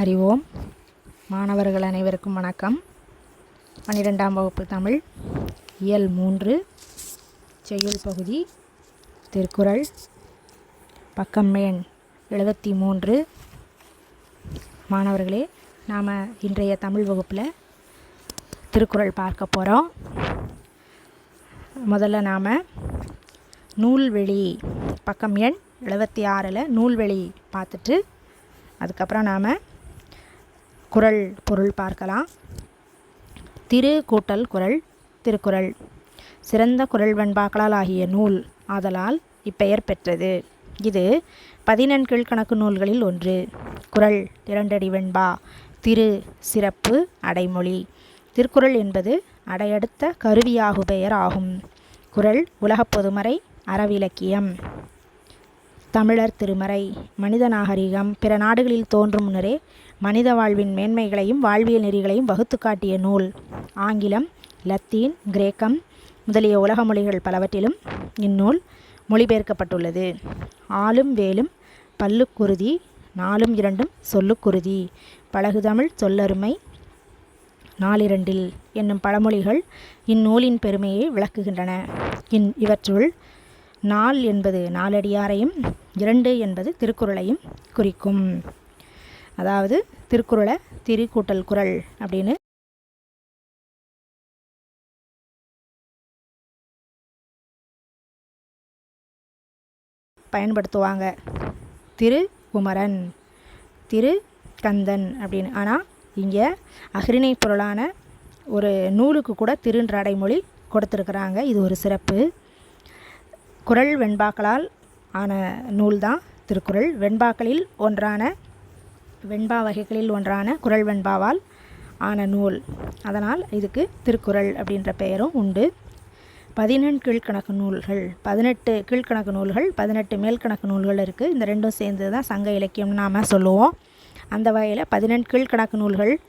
ஹரி ஓம் மாணவர்கள் அனைவருக்கும் வணக்கம். பன்னிரெண்டாம் வகுப்பு தமிழ் இயல் மூன்று செய்யுள் பகுதி திருக்குறள் பக்கம் எண் எழுபத்தி மூன்று. மாணவர்களே நாம் இன்றைய தமிழ் வகுப்பில் திருக்குறள் பார்க்க போகிறோம் முதல்ல நாம் நூல்வெளி பக்கம் எண் எழுபத்தி ஆறில் நூல்வெளி பார்த்துட்டு அதுக்கப்புறம் நாம் குறள் பொருள் பார்க்கலாம். திரு கூட்டல் குறள் திருக்குறள். சிறந்த குறள் வெண்பாக்களால் ஆகிய நூல் ஆதலால் இப்பெயர் பெற்றது. இது பதினெண் கணக்கு நூல்களில் ஒன்று. குறள் இரண்டடி வெண்பா திரு சிறப்பு அடைமொழி. திருக்குறள் என்பது அடையடுத்த கருவியாகு பெயர் ஆகும். குறள் உலகப் பொதுமறை அறவிலக்கியம். தமிழர் திருமறை மனித நாகரிகம் பிற நாடுகளில் தோன்றும் முன்னரே மனித வாழ்வின் மேன்மைகளையும் வாழ்வியல் நெறிகளையும் வகுத்து காட்டிய நூல். ஆங்கிலம் லத்தீன் கிரேக்கம் முதலிய உலக மொழிகள் பலவற்றிலும் இந்நூல் மொழிபெயர்க்கப்பட்டுள்ளது. ஆளும் வேலும் பல்லுக்குருதி நாலும் இரண்டும் சொல்லுக்குருதி. பழகுதமிழ் சொல்லருமை நாலிரண்டில் என்னும் பழமொழிகள் இந்நூலின் பெருமையை விளக்குகின்றன. இன் இவற்றுள் நாள் என்பது நாலடியாரையும் இரண்டு என்பது திருக்குறளையும் குறிக்கும். அதாவது திருக்குறளை திருக்கூட்டல் குறள் அப்படின்னு பயன்படுத்துவாங்க. திரு குமரன் திரு கந்தன் அப்படின்னு. ஆனால் இங்கே அகிரிணை பொருளான ஒரு நூலுக்கு கூட திருன்ற அடைமொழி கொடுத்துருக்குறாங்க. இது ஒரு சிறப்பு. குறள் வெண்பாக்களால் ஆன நூல்தான் திருக்குறள். வெண்பாக்களில் ஒன்றான வெண்பா வகைகளில் ஒன்றான குறள் வெண்பாவால் ஆன நூல். அதனால் இதுக்கு திருக்குறள் அப்படின்ற பெயரும் உண்டு. பதினெண் கீழ்கணக்கு நூல்கள் பதினெட்டு கீழ்கணக்கு நூல்கள் பதினெட்டு மேல்கணக்கு நூல்கள் இருக்குது இந்த ரெண்டும் சேர்ந்து தான் சங்க இலக்கியம் நாம் சொல்லுவோம். அந்த வகையில் பதினெண் கீழ்கணக்கு நூல்கள்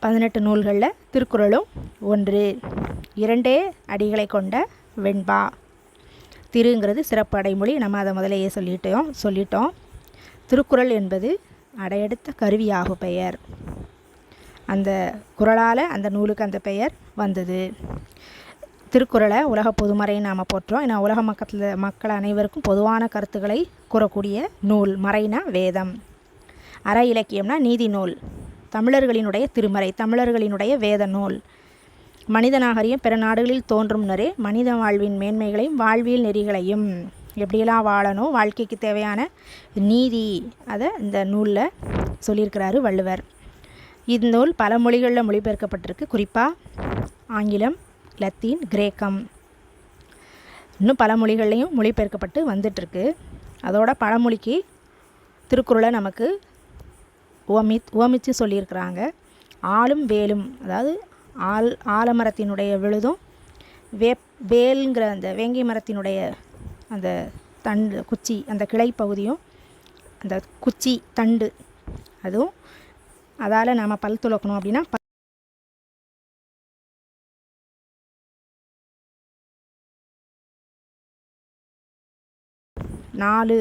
பதினெட்டு நூல்களில் திருக்குறளும் ஒன்று. இரண்டே அடிகளை கொண்ட வெண்பா. திருங்கிறது சிறப்பு அடைமொழி. நம்ம அதை முதலையே சொல்லிட்டோம் சொல்லிட்டோம். திருக்குறள் என்பது அடையெடுத்த கருவியாகு பெயர். அந்த குரலால் அந்த நூலுக்கு அந்த பெயர் வந்தது. திருக்குறளை உலக பொதுமறையை நாம் போற்றோம். ஏன்னா உலக மக்கத்தில் மக்கள் அனைவருக்கும் பொதுவான கருத்துக்களை கூறக்கூடிய நூல் மறைனா வேதம். அற இலக்கியம்னா நீதி நூல். தமிழர்களினுடைய திருமறை தமிழர்களினுடைய வேத நூல். மனித நாகரியம் பிற நாடுகளில் தோன்றும் நரே மனித வாழ்வின் மேன்மைகளையும் வாழ்வியல் நெறிகளையும் எப்படியெல்லாம் வாழணும் வாழ்க்கைக்கு தேவையான நீதி அதை இந்த நூலில் சொல்லியிருக்கிறாரு வள்ளுவர். இந்நூல் பல மொழிகளில் மொழிபெயர்க்கப்பட்டிருக்கு. குறிப்பாக ஆங்கிலம் லத்தீன் கிரேக்கம். இன்னும் பல மொழிகள்லையும் மொழிபெயர்க்கப்பட்டு வந்துட்டுருக்கு. அதோட பழமொழிக்கு திருக்குறளை நமக்கு உவமித் உவமித்து சொல்லியிருக்கிறாங்க. ஆளும் வேலும் அதாவது ஆல் ஆலமரத்தினுடைய விழுதும் வேப் வேலுங்கிற அந்த வேங்கை மரத்தினுடைய அந்த தண்டு குச்சி அந்த கிளை பகுதியும் அந்த குச்சி தண்டு அதுவும் அதால் நாம் பல் துளக்கணும் அப்படின்னா நாலு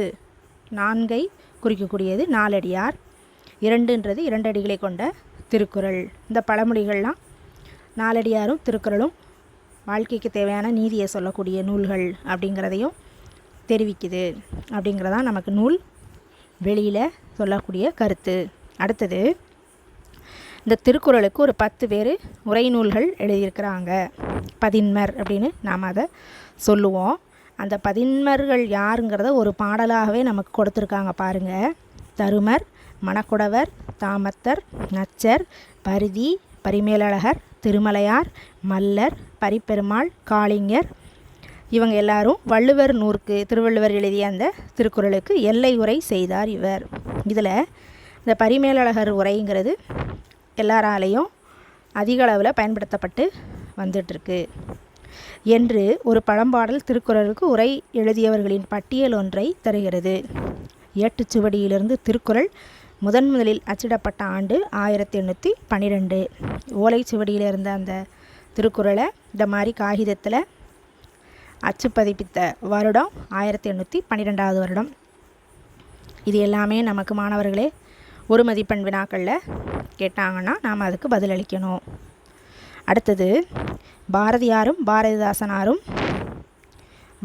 நான்கை குறிக்கக்கூடியது நாலடியார். இரண்டுன்றது இரண்டு அடிகளை கொண்ட திருக்குறள். இந்த பழமொழிகள்லாம் நாலடியாரும் திருக்குறளும் வாழ்க்கைக்கு தேவையான நீதியை சொல்லக்கூடிய நூல்கள் அப்படிங்கிறதையும் தெரிவிக்குது அப்படிங்கிறதான் நமக்கு நூல் வெளியில் சொல்லக்கூடிய கருத்து. அடுத்தது இந்த திருக்குறளுக்கு ஒரு பத்து பேர் உரை நூல்கள் எழுதியிருக்கிறாங்க. பதின்மர் அப்படின்னு நாம் அதை சொல்லுவோம். அந்த பதின்மர்கள் யாருங்கிறத ஒரு பாடலாகவே நமக்கு கொடுத்துருக்காங்க பாருங்கள் தருமர் மணக்குடவர் தாமத்தர் நச்சர் பரிதி பரிமேலழகர் திருமலையார் மல்லர் பரிப்பெருமாள் காளிங்கர் இவங்க எல்லாரும் வள்ளுவர் நூறுக்கு திருவள்ளுவர் எழுதிய அந்த திருக்குறளுக்கு எல்லை உரை செய்தார் இவர். இதில் இந்த பரிமேலழகர் உரைங்கிறது எல்லாராலையும் அதிக அளவில் பயன்படுத்தப்பட்டு வந்துட்டுருக்கு. என்று ஒரு பழம்பாடல் திருக்குறளுக்கு உரை எழுதியவர்களின் பட்டியல் ஒன்றை தருகிறது. ஏட்டுச்சுவடியிலிருந்து திருக்குறள் முதன் முதலில் அச்சிடப்பட்ட ஆண்டு ஆயிரத்தி எண்ணூற்றி பன்னிரெண்டு. ஓலைச்சுவடியில் இருந்த அந்த திருக்குறளை இந்த மாதிரி காகிதத்தில் அச்சு பதிப்பித்த வருடம் ஆயிரத்தி எண்ணூற்றி பன்னிரெண்டாவது வருடம். இது எல்லாமே நமக்கு மாணவர்களே ஒரு மதிப்பெண் வினாக்களில் கேட்டாங்கன்னா நாம் அதுக்கு பதிலளிக்கணும். அடுத்தது பாரதியாரும் பாரதிதாசனாரும்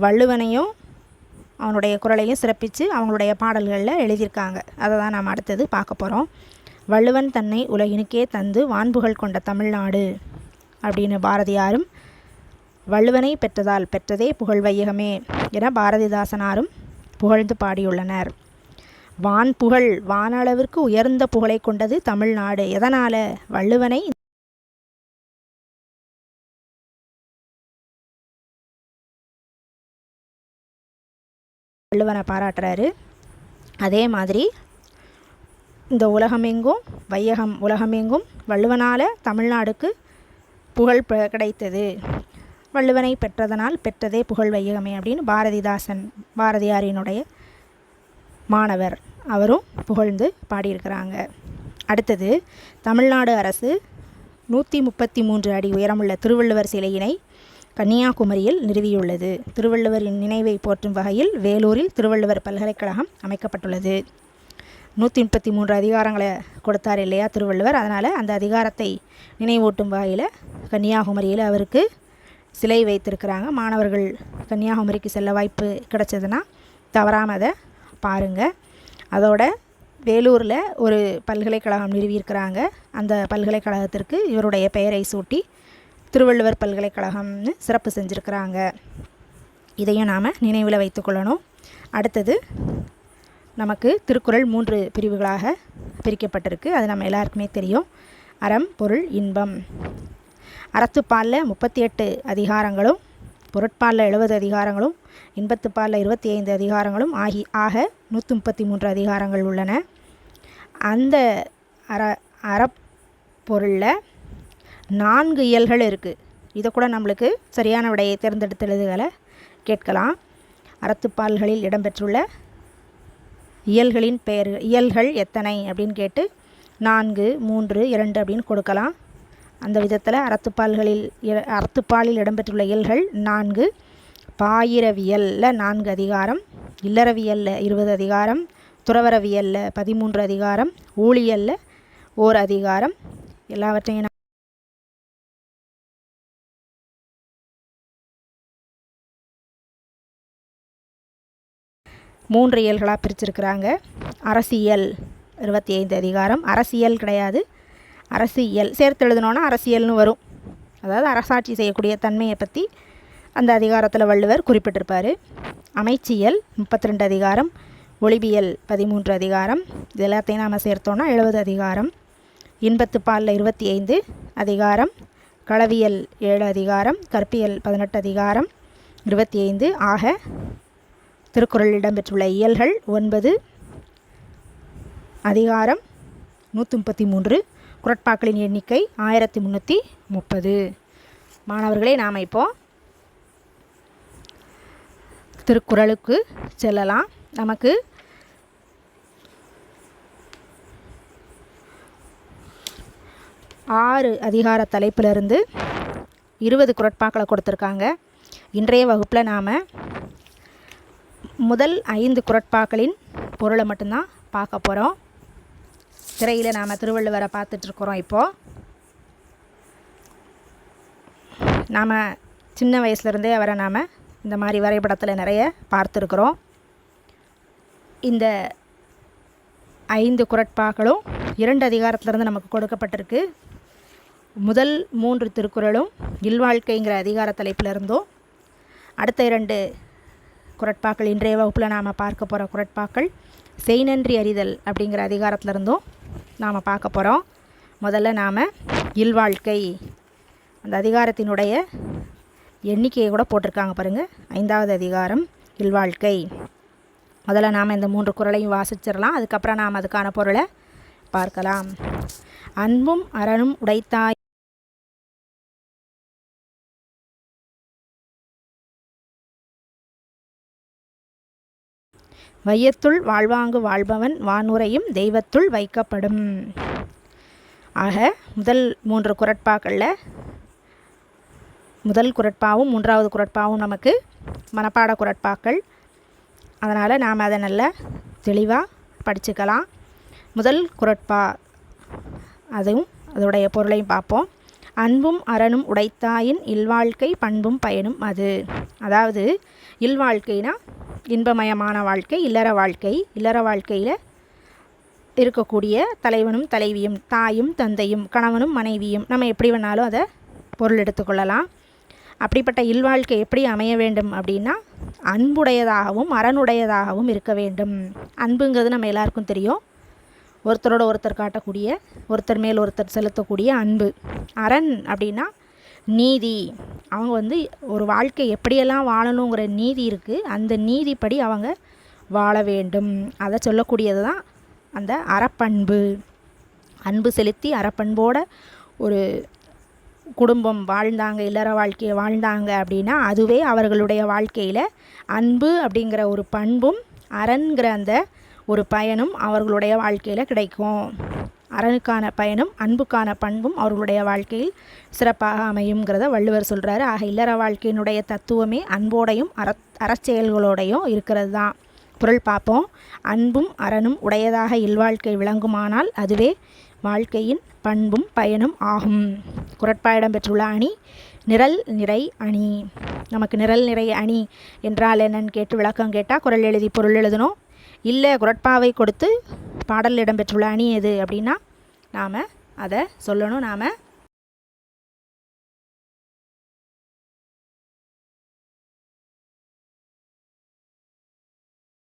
வள்ளுவனையும் அவனுடைய குரலையும் சிறப்பித்து அவங்களுடைய பாடல்களில் எழுதியிருக்காங்க. அதை தான் நாம் அடுத்தது பார்க்க போகிறோம் வள்ளுவன் தன்னை உலகினுக்கே தந்து வான்புகள் கொண்ட தமிழ்நாடு அப்படின்னு பாரதியாரும் வள்ளுவனை பெற்றதால் பெற்றதே புகழ் வையகமே என பாரதிதாசனாரும் புகழ்ந்து பாடியுள்ளனர். வான் புகழ் வானளவிற்கு உயர்ந்த புகழை கொண்டது தமிழ்நாடு. எதனால்? வள்ளுவனை வள்ளுவனை பாராட்டுறாரு. அதே மாதிரி இந்த உலகமெங்கும் வையகம் உலகமெங்கும் வள்ளுவனால் தமிழ்நாடுக்கு புகழ் கிடைத்தது. வள்ளுவனை பெற்றதனால் பெற்றதே புகழ் வையகமே அப்படின்னு பாரதிதாசன் பாரதியாரினுடைய மாணவர் அவரும் புகழ்ந்து பாடியிருக்கிறாங்க. அடுத்தது தமிழ்நாடு அரசு நூற்றி முப்பத்தி மூன்று அடி உயரமுள்ள திருவள்ளுவர் சிலையினை கன்னியாகுமரியில் நிறுவியுள்ளது. திருவள்ளுவரின் நினைவை போற்றும் வகையில் வேலூரில் திருவள்ளுவர் பல்கலைக்கழகம் அமைக்கப்பட்டுள்ளது. நூற்றி முப்பத்தி மூன்று அதிகாரங்களை கொடுத்தார் இல்லையா திருவள்ளுவர்? அதனால் அந்த அதிகாரத்தை நினைவூட்டும் வகையில் கன்னியாகுமரியில் அவருக்கு சிலை வைத்திருக்கிறாங்க. மாணவர்கள் கன்னியாகுமரிக்கு செல்ல வாய்ப்பு கிடைச்சதுன்னா தவறாமல் அதை பாருங்கள் அதோட வேலூரில் ஒரு பல்கலைக்கழகம் நிறுவியிருக்கிறாங்க. அந்த பல்கலைக்கழகத்திற்கு இவருடைய பெயரை சூட்டி திருவள்ளுவர் பல்கலைக்கழகம்னு சிறப்பு செஞ்சுருக்கிறாங்க. இதையும் நாம் நினைவில் வைத்துக்கொள்ளணும் அடுத்தது நமக்கு திருக்குறள் மூன்று பிரிவுகளாக பிரிக்கப்பட்டிருக்கு. அது நம்ம எல்லாருக்குமே தெரியும். அறம் பொருள் இன்பம். அறத்துப்பாலில் முப்பத்தி எட்டு அதிகாரங்களும் பொருட்பாலில் எழுபது அதிகாரங்களும் இன்பத்துப்பாலில் இருபத்தி ஐந்து அதிகாரங்களும் ஆகி ஆக நூற்றி முப்பத்தி மூன்று அதிகாரங்கள் உள்ளன. அந்த அற அறப்பொருளில் நான்கு இயல்கள் இருக்குது இதை கூட நம்மளுக்கு சரியான விடையை தேர்ந்தெடுத்து எழுதுகளை கேட்கலாம். அறத்துப்பால்களில் இடம்பெற்றுள்ள இயல்களின் பெயர் இயல்கள் எத்தனை அப்படின்னு கேட்டு நான்கு மூன்று இரண்டு அப்படின்னு கொடுக்கலாம். அந்த விதத்தில் அறத்துப்பால்களில் அறத்துப்பாலில் இடம்பெற்றுள்ள இயல்கள் நான்கு. பாயிரவியலில் நான்கு அதிகாரம் இல்லறவியலில் இருபது அதிகாரம் துறவரவியலில் பதிமூன்று அதிகாரம் ஊழியலில் ஓர் அதிகாரம். எல்லாவற்றையும் மூன்று இயல்களாக பிரிச்சிருக்கிறாங்க. அரசியல் இருபத்தி ஐந்து அதிகாரம். அரசியல் கிடையாது. அரசியல் சேர்த்து எழுதணுன்னா அரசியல்னு வரும். அதாவது அரசாட்சி செய்யக்கூடிய தன்மையை பற்றி அந்த அதிகாரத்தில் வள்ளுவர் குறிப்பிட்டிருப்பார். அமைச்சியல் முப்பத்தி ரெண்டு அதிகாரம் ஒளிபியல் பதிமூன்று அதிகாரம் இது எல்லாத்தையும் நாம் சேர்த்தோன்னா எழுபது அதிகாரம் இன்பத்து பாலில் இருபத்தி ஐந்து அதிகாரம் களவியல் ஏழு அதிகாரம் கற்பியல் பதினெட்டு அதிகாரம் இருபத்தி ஐந்து ஆக திருக்குறள் இடம்பெற்றுள்ள இயல்கள் ஒன்பது அதிகாரம் நூற்றி முப்பத்தி மூன்று குரட்பாக்களின் எண்ணிக்கை ஆயிரத்தி முந்நூற்றி முப்பது. மாணவர்களே நாம் இப்போ திருக்குறளுக்கு செல்லலாம். நமக்கு ஆறு அதிகார தலைப்பிலிருந்து இருபது குரட்பாக்களை கொடுத்துருக்காங்க. இன்றைய வகுப்பில் நாம் முதல் ஐந்து குரட்பாக்களின் பொருளை மட்டும்தான் பார்க்க போகிறோம் திரையில் நாம் திருவள்ளுவரை பார்த்துட்ருக்குறோம் இப்போது நாம் சின்ன வயசுலேருந்தே அவரை நாம் இந்த மாதிரி வரைபடத்தில் நிறைய பார்த்துருக்குறோம். இந்த ஐந்து குரட்பாக்களும் இரண்டு அதிகாரத்திலிருந்து நமக்கு கொடுக்கப்பட்டிருக்கு. முதல் மூன்று திருக்குறளும் இல்வாழ்க்கைங்கிற அதிகார தலைப்பிலிருந்தும் அடுத்த இரண்டு குரட்பாக்கள் இன்றைய வகுப்பில் நாம் பார்க்க போகிற குரட்பாக்கள் செய்நன்றி அறிதல் அப்படிங்கிற அதிகாரத்திலிருந்தும் நாம் பார்க்க போகிறோம் முதல்ல நாம் இல்வாழ்க்கை அந்த அதிகாரத்தினுடைய எண்ணிக்கையை கூட போட்டிருக்காங்க பாருங்கள் ஐந்தாவது அதிகாரம் இல்வாழ்க்கை முதல்ல நாம் இந்த மூன்று குரலையும் வாசிச்சிடலாம். அதுக்கப்புறம் நாம் அதுக்கான பொருளை பார்க்கலாம். அன்பும் அரணும் உடைத்தாய் வையத்துள் வாழ்வாங்கு வாழ்பவன் வானுரையும் தெய்வத்துள் வைக்கப்படும். ஆக முதல் மூன்று குரட்பாக்களில் முதல் குரட்பாவும் மூன்றாவது குரட்பாவும் நமக்கு மனப்பாட குரட்பாக்கள். அதனால் நாம் அதை நல்ல தெளிவாக படிச்சுக்கலாம். முதல் குரட்பா அதுவும் அதோடைய பொருளையும் பார்ப்போம். அன்பும் அறனும் உடைத்தாயின் இல்வாழ்க்கை பண்பும் பயனும் அது. அதாவது இல்வாழ்க்கைனா இன்பமயமான வாழ்க்கை இல்லற வாழ்க்கை இல்லற வாழ்க்கையில் இருக்கக்கூடிய தலைவனும் தலைவியும் தாயும் தந்தையும் கணவனும் மனைவியும் நம்ம எப்படி வேணாலும் அதை பொருள் எடுத்துக்கொள்ளலாம் அப்படிப்பட்ட இல்வாழ்க்கை எப்படி அமைய வேண்டும் அப்படின்னா அன்புடையதாகவும் அரணுடையதாகவும் இருக்க வேண்டும். அன்புங்கிறது நம்ம எல்லாருக்கும் தெரியும். ஒருத்தரோட ஒருத்தர் காட்டக்கூடிய ஒருத்தர் மேல் ஒருத்தர் செலுத்தக்கூடிய அன்பு. அரண் அப்படின்னா நீதி. அவங்க வந்து ஒரு வாழ்க்கை எப்படியெல்லாம் வாழணுங்கிற நீதி இருக்குது அந்த நீதிப்படி அவங்க வாழ வேண்டும். அதை சொல்லக்கூடியது தான் அந்த அறப்பண்பு. அன்பு செலுத்தி அறப்பண்போட ஒரு குடும்பம் வாழ்ந்தாங்க இல்லற வாழ்க்கையை வாழ்ந்தாங்க அப்படின்னா அதுவே அவர்களுடைய வாழ்க்கையில் அன்பு அப்படிங்கிற ஒரு பண்பும் அறன்கிற அந்த ஒரு பயனும் அவர்களுடைய வாழ்க்கையில் கிடைக்கும். அரணுக்கான பயனும் அன்புக்கான பண்பும் அவர்களுடைய வாழ்க்கையில் சிறப்பாக அமையுங்கிறத வள்ளுவர் சொல்கிறாரு ஆக இல்லற வாழ்க்கையினுடைய தத்துவமே அன்போடையும் அற அறச்செயல்களோடையும் இருக்கிறது தான் பொருள் பார்ப்போம். அன்பும் அறனும் உடையதாக இல்வாழ்க்கை விளங்குமானால் அதுவே வாழ்க்கையின் பண்பும் பயனும் ஆகும். குரட்பாயிடம் பெற்றுள்ள அணி நிரல் நிறை அணி. நமக்கு நிரல் நிறை அணி என்றால் என்னன்னு கேட்டு விளக்கம் கேட்டால் குரல் எழுதி பொருள் எழுதணும். இல்லை குரட்பாவை கொடுத்து பாடல் இடம்பெற்றுள்ள அணி எது அப்படின்னா நாம் அதை சொல்லணும். நாம்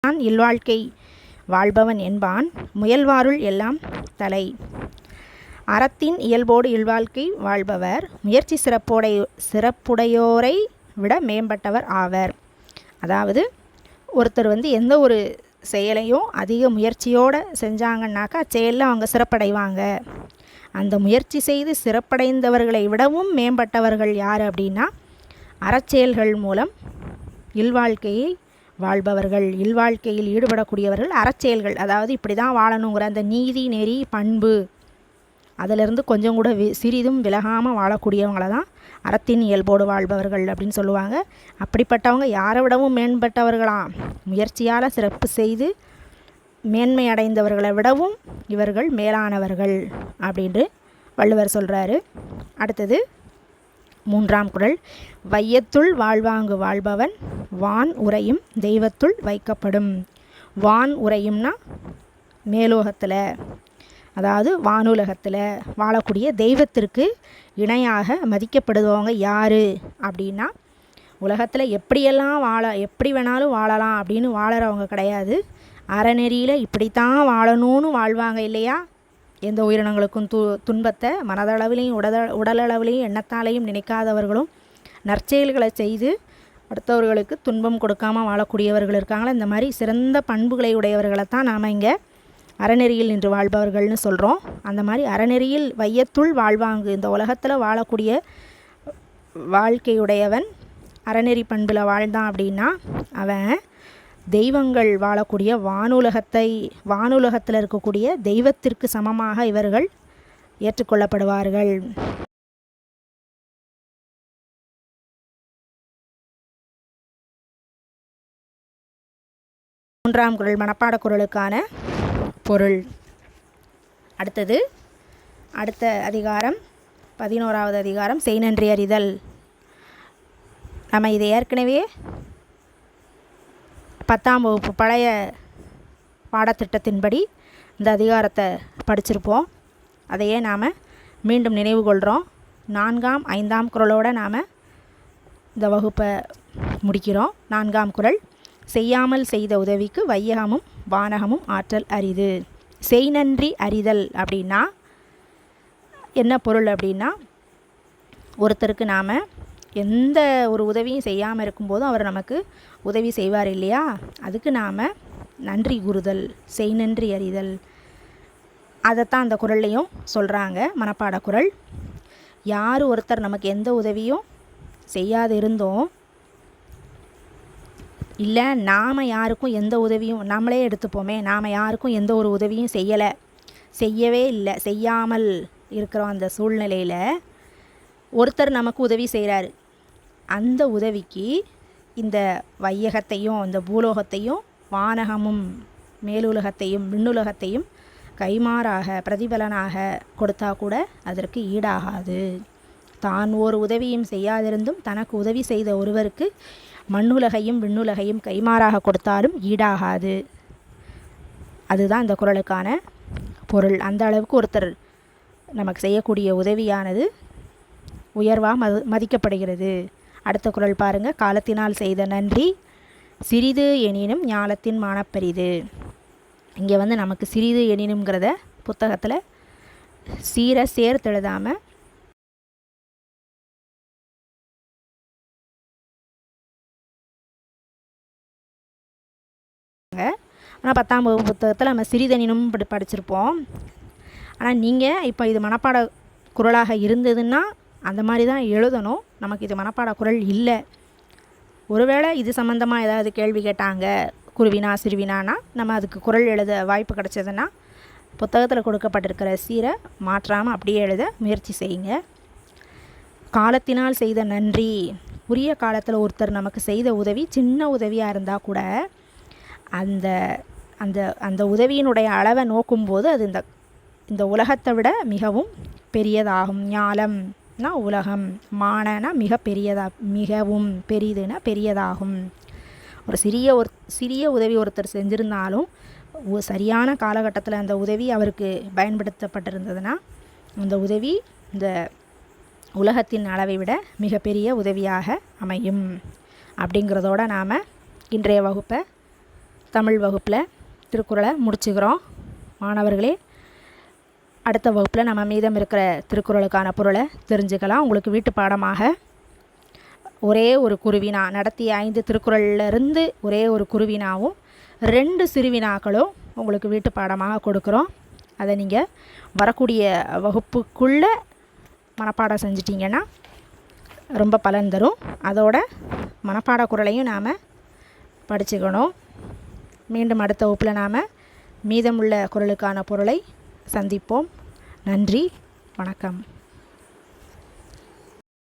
நான் இல்வாழ்க்கை வாழ்பவன் என்பான். முயல்வாருள் எல்லாம் தலை. அறத்தின் இயல்போடு இல்வாழ்க்கை வாழ்பவர். முயற்சி சிறப்புடை சிறப்புடையோரை விட மேம்பட்டவர் ஆவர். அதாவது ஒருத்தர் வந்து எந்த ஒரு செயலையும் அதிக முயற்சியோடு செஞ்சாங்கன்னாக்கா செயலில் அவங்க சிறப்படைவாங்க. அந்த முயற்சி செய்து சிறப்படைந்தவர்களை விடவும் மேம்பட்டவர்கள் யார் அப்படின்னா அறச்செயல்கள் மூலம் இல்வாழ்க்கையை வாழ்பவர்கள் இல்வாழ்க்கையில் ஈடுபடக்கூடியவர்கள் அறச்செயல்கள். அதாவது இப்படி தான் வாழணுங்கிற அந்த நீதி நெறி பண்பு அதிலிருந்து கொஞ்சம் கூட வி சிறிதும் விலகாமல் வாழக்கூடியவங்கள தான் அறத்தின் இயல்போடு வாழ்பவர்கள் அப்படின்னு சொல்லுவாங்க. அப்படிப்பட்டவங்க யாரை விடவும் மேம்பட்டவர்களாம். முயற்சியால் சிறப்பு செய்து மேன்மை அடைந்தவர்களை விடவும் இவர்கள் மேலானவர்கள் அப்படின்ட்டு வள்ளுவர் சொல்கிறாரு அடுத்தது மூன்றாம் குரல். வையத்துள் வாழ்வாங்கு வாழ்பவன் வான் உரையும் தெய்வத்துள் வைக்கப்படும். வான் உரையும்னா மேலோகத்தில். அதாவது வானுலகத்தில் வாழக்கூடிய தெய்வத்திற்கு இணையாக மதிக்கப்படுபவங்க யார்? அப்படின்னா உலகத்தில் எப்படியெல்லாம் வாழ எப்படி வேணாலும் வாழலாம் அப்படின்னு வாழறவங்க கிடையாது. அறநெறியில் இப்படித்தான் வாழணும்னு வாழ்வாங்க இல்லையா? எந்த உயிரினங்களுக்கும் து துன்பத்தை மனதளவிலையும் உடல உடலளவிலையும் எண்ணத்தாலையும் நினைக்காதவர்களும் நற்செயல்களை செய்து அடுத்தவர்களுக்கு துன்பம் கொடுக்காமல் வாழக்கூடியவர்கள் இருக்காங்களா? இந்த மாதிரி சிறந்த பண்புகளை உடையவர்களை தான் நாம் இங்கே அறநெறியில் நின்று வாழ்பவர்கள்னு சொல்கிறோம் அந்த மாதிரி அறநெறியில் வையத்துள் வாழ்வாங்கு. இந்த உலகத்தில் வாழக்கூடிய வாழ்க்கையுடையவன் அறநெறி பண்பில் வாழ்ந்தான் அப்படின்னா அவன் தெய்வங்கள் வாழக்கூடிய வானுலகத்தை வானுலகத்தில் இருக்கக்கூடிய தெய்வத்திற்கு சமமாக இவர்கள் ஏற்றுக்கொள்ளப்படுவார்கள். மூன்றாம் குரல் மனப்பாட குரலுக்கான பொருள். அடுத்தது அடுத்த அதிகாரம் பதினோராவது அதிகாரம் செய் நன்றி அறிதல். நம்ம இதை ஏற்கனவே பத்தாம் வகுப்பு பழைய பாடத்திட்டத்தின்படி இந்த அதிகாரத்தை படிச்சிருப்போம். அதையே நாம் மீண்டும் நினைவு கொள்கிறோம் நான்காம் ஐந்தாம் குரலோடு நாம் இந்த வகுப்பை முடிக்கிறோம். நான்காம் குரல் செய்யாமல் செய்த உதவிக்கு வையகமும் வானகமும் ஆற்றல் அரிது. செய் நன்றி அறிதல் அப்படின்னா என்ன பொருள் அப்படின்னா ஒருத்தருக்கு நாம் எந்த ஒரு உதவியும் செய்யாமல் இருக்கும்போதும் அவர் நமக்கு உதவி செய்வார் இல்லையா? அதுக்கு நாம் நன்றி கூறுதல் செய் நன்றி அறிதல் அதைத்தான் அந்த குரல்லையும் சொல்கிறாங்க மனப்பாட குரல். யார் ஒருத்தர் நமக்கு எந்த உதவியும் செய்யாது இருந்தோம் இல்லை நாம் யாருக்கும் எந்த உதவியும் நம்மளே எடுத்துப்போமே நாம் யாருக்கும் எந்த ஒரு உதவியும் செய்யலை. செய்யவே இல்லை செய்யாமல் இருக்கிறோம் அந்த சூழ்நிலையில். ஒருத்தர் நமக்கு உதவி செய்கிறாரு அந்த உதவிக்கு இந்த வையகத்தையும் இந்த பூலோகத்தையும் வானகமும் மேலுலகத்தையும் விண்ணுலகத்தையும் கைமாறாக பிரதிபலனாக கொடுத்தா கூட அதற்கு ஈடாகாது. தான் ஒரு உதவியும் செய்யாதிருந்தும் தனக்கு உதவி செய்த ஒருவருக்கு மண்ணுலகையும் விண்ணுலகையும் கைமாறாக கொடுத்தாலும் ஈடாகாது. அதுதான் இந்த குறளுக்கான பொருள். அந்த அளவுக்கு ஒருத்தர் நமக்கு செய்யக்கூடிய உதவியானது உயர்வாக மது மதிக்கப்படுகிறது. அடுத்த குறள் பாருங்கள் காலத்தினால் செய்த நன்றி சிறிது எனினும் ஞாலத்தின் மானப்பெரிது. இங்கே வந்து நமக்கு சிறிது எனினுங்கிறத புத்தகத்தில் சீர சேர்த்தெழுதாமல் ஆனால் பத்தாம் வகுப்பு புத்தகத்தில் நம்ம சிறிதனினும் படி படிச்சிருப்போம். ஆனால் நீங்கள் இப்போ இது மனப்பாட குரலாக இருந்ததுன்னா அந்த மாதிரி தான் எழுதணும். நமக்கு இது மனப்பாட குரல் இல்லை. ஒருவேளை இது சம்மந்தமாக ஏதாவது கேள்வி கேட்டாங்க குருவினா சிறுவினானா நம்ம அதுக்கு குரல் எழுத வாய்ப்பு கிடச்சதுன்னா புத்தகத்தில் கொடுக்கப்பட்டிருக்கிற சீரை மாற்றாமல் அப்படியே எழுத முயற்சி செய்யுங்க. காலத்தினால் செய்த நன்றி. உரிய காலத்தில் ஒருத்தர் நமக்கு செய்த உதவி சின்ன உதவியாக இருந்தால் கூட அந்த அந்த அந்த உதவியினுடைய அளவை நோக்கும்போது அது இந்த இந்த உலகத்தை விட மிகவும் பெரியதாகும். ஞாலம்னா உலகம் மானனா மிக பெரியதா மிகவும் பெரிதுனா பெரியதாகும். ஒரு சிறிய ஒரு சிறிய உதவி ஒருத்தர் செஞ்சுருந்தாலும் சரியான காலகட்டத்தில் அந்த உதவி அவருக்கு பயன்படுத்தப்பட்டிருந்ததுன்னா அந்த உதவி இந்த உலகத்தின் அளவை விட மிகப்பெரிய உதவியாக அமையும். அப்படிங்கிறதோட நாம் இன்றைய வகுப்பை தமிழ் வகுப்பில் திருக்குறளை முடிச்சுக்கிறோம். மாணவர்களே அடுத்த வகுப்பில் நம்ம மீதம் இருக்கிற திருக்குறளுக்கான பொருளை தெரிஞ்சுக்கலாம். உங்களுக்கு வீட்டு பாடமாக ஒரே ஒரு குருவினா நடத்திய ஐந்து திருக்குறள்லேருந்து ஒரே ஒரு குருவினாவும் ரெண்டு சிறுவினாக்களும் உங்களுக்கு வீட்டு பாடமாக கொடுக்குறோம். அதை நீங்கள் வரக்கூடிய வகுப்புக்குள்ளே மனப்பாடம் செஞ்சிட்டிங்கன்னா ரொம்ப பலன் தரும். அதோட மனப்பாட குரலையும் நாம் படிச்சுக்கணும். மீண்டும் அடுத்த வகுப்பில் நாம் மீதமுள்ள குரலுக்கான பொருளை சந்திப்போம். நன்றி வணக்கம்.